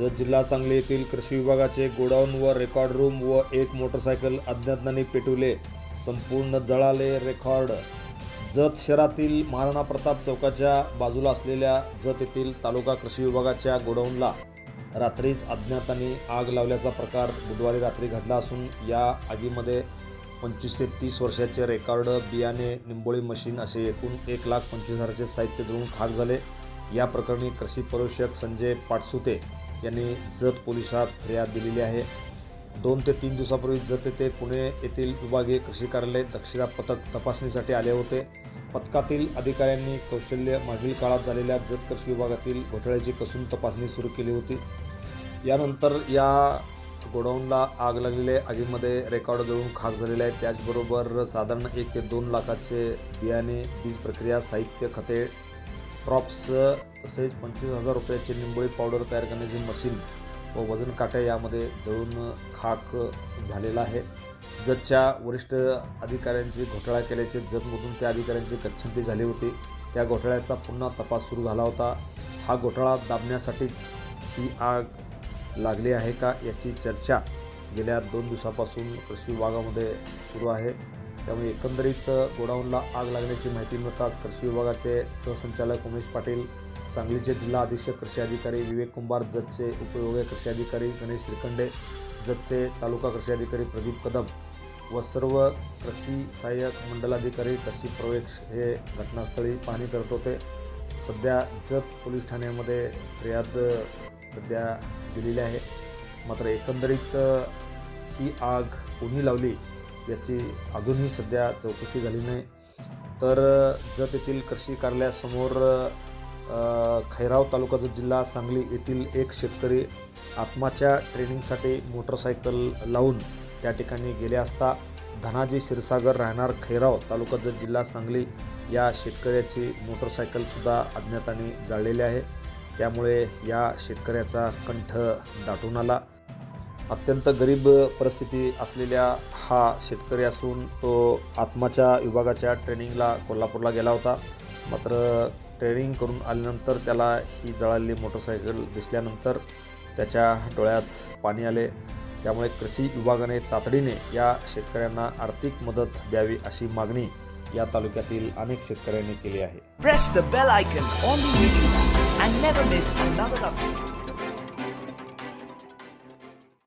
जत जिल्हा सांगली येथील कृषी विभागाचे गोडाऊन व रेकॉर्ड रूम व एक मोटरसायकल अज्ञातांनी पेटवले. संपूर्ण जळाले रेकॉर्ड. जत शहरातील महाराणा प्रताप चौकाच्या बाजूला असलेल्या जत येथील तालुका कृषी विभागाच्या गोडाऊनला रात्रीच अज्ञातांनी आग लावल्याचा प्रकार बुधवारी रात्री घडला असून या आगीमध्ये पंचवीस ते तीस वर्षाचे रेकॉर्ड बियाणे निंबोळी मशीन असे एकूण एक लाख पंचवीस हजाराचे साहित्य जळून खाक झाले. या प्रकरणी कृषी परीक्षक संजय पाटसुते यांनी जत पोलिसात फिर्याद दिलेली आहे. दोन ते तीन दिवसापूर्वी जत येथे पुणे येथील विभागीय कृषी कार्यालय दक्षता पथक तपासणीसाठी आले होते. पथकातील अधिकाऱ्यांनी कौशल्य मागील काळात झालेल्या जत कृषी विभागातील घोटाळ्याची कसून तपासणी सुरू केली होती. यानंतर या गोडाऊनला आग लागलेले आगीमध्ये रेकॉर्ड जळून खाक झालेले आहे त्याचबरोबर साधारण एक ते दोन लाखाचे बियाणे बीज प्रक्रिया साहित्य खते क्रॉप्स तसेच पंचवीस हजार रुपयाची निंबोळी पावडर तयार करण्याची मशीन व वजन काट्या यामध्ये जळून खाक झालेला आहे. जतच्या वरिष्ठ अधिकाऱ्यांची घोटाळा केल्याचे जतमधून त्या अधिकाऱ्यांची गच्छंती झाली होती. त्या घोटाळ्याचा पुन्हा तपास सुरू झाला होता. हा घोटाळा दाबण्यासाठीच ही आग लागली आहे का याची चर्चा गेल्या दोन दिवसापासून कृषी विभागामध्ये सुरू आहे. त्यामुळे एकंदरीत गोडाऊनला आग लागण्याची माहिती मिळताच कृषी विभागाचे सहसंचालक उमेश पाटील सांगलीचे जिल्हा अधीक्षक कृषी अधिकारी विवेक कुंभार जतचे उपयोगी कृषी अधिकारी गणेश श्रीखंडे जतचे तालुका कृषी अधिकारी प्रदीप कदम व सर्व कृषी सहाय्यक मंडलाधिकारी कृषी प्रवेश हे घटनास्थळी पाहणी करत होते. सध्या जत पोलीस ठाण्यामध्ये फिर्याद सध्या दिलेली आहे. मात्र एकंदरीत ही आग कोणी लावली? याची अजूनही सध्या चौकशी झाली नाही. तर जत येथील कृषी कार्यालयासमोर खैराव तालुका जिल्हा सांगली येथील एक शेतकरी आत्माच्या ट्रेनिंगसाठी मोटरसायकल लावून त्या ठिकाणी गेले असता धनाजी क्षीरसागर राहणार खैराव तालुका जत जिल्हा सांगली या शेतकऱ्याची मोटरसायकलसुद्धा अज्ञाताने जाळलेली आहे. त्यामुळे या शेतकऱ्याचा कंठ दाटून आला. अत्यंत गरीब परिस्थिती असलेल्या हा शेतकरी असून तो आत्माच्या विभागाच्या ट्रेनिंगला कोल्हापूरला गेला होता. मात्र ट्रेनिंग करून आल्यानंतर त्याला ही जळालेली मोटरसायकल दिसल्यानंतर त्याच्या डोळ्यात पाणी आले. त्यामुळे कृषी विभागाने तातडीने या शेतकऱ्यांना आर्थिक मदत द्यावी अशी मागणी या तालुक्यातील अनेक शेतकऱ्यांनी केली आहे.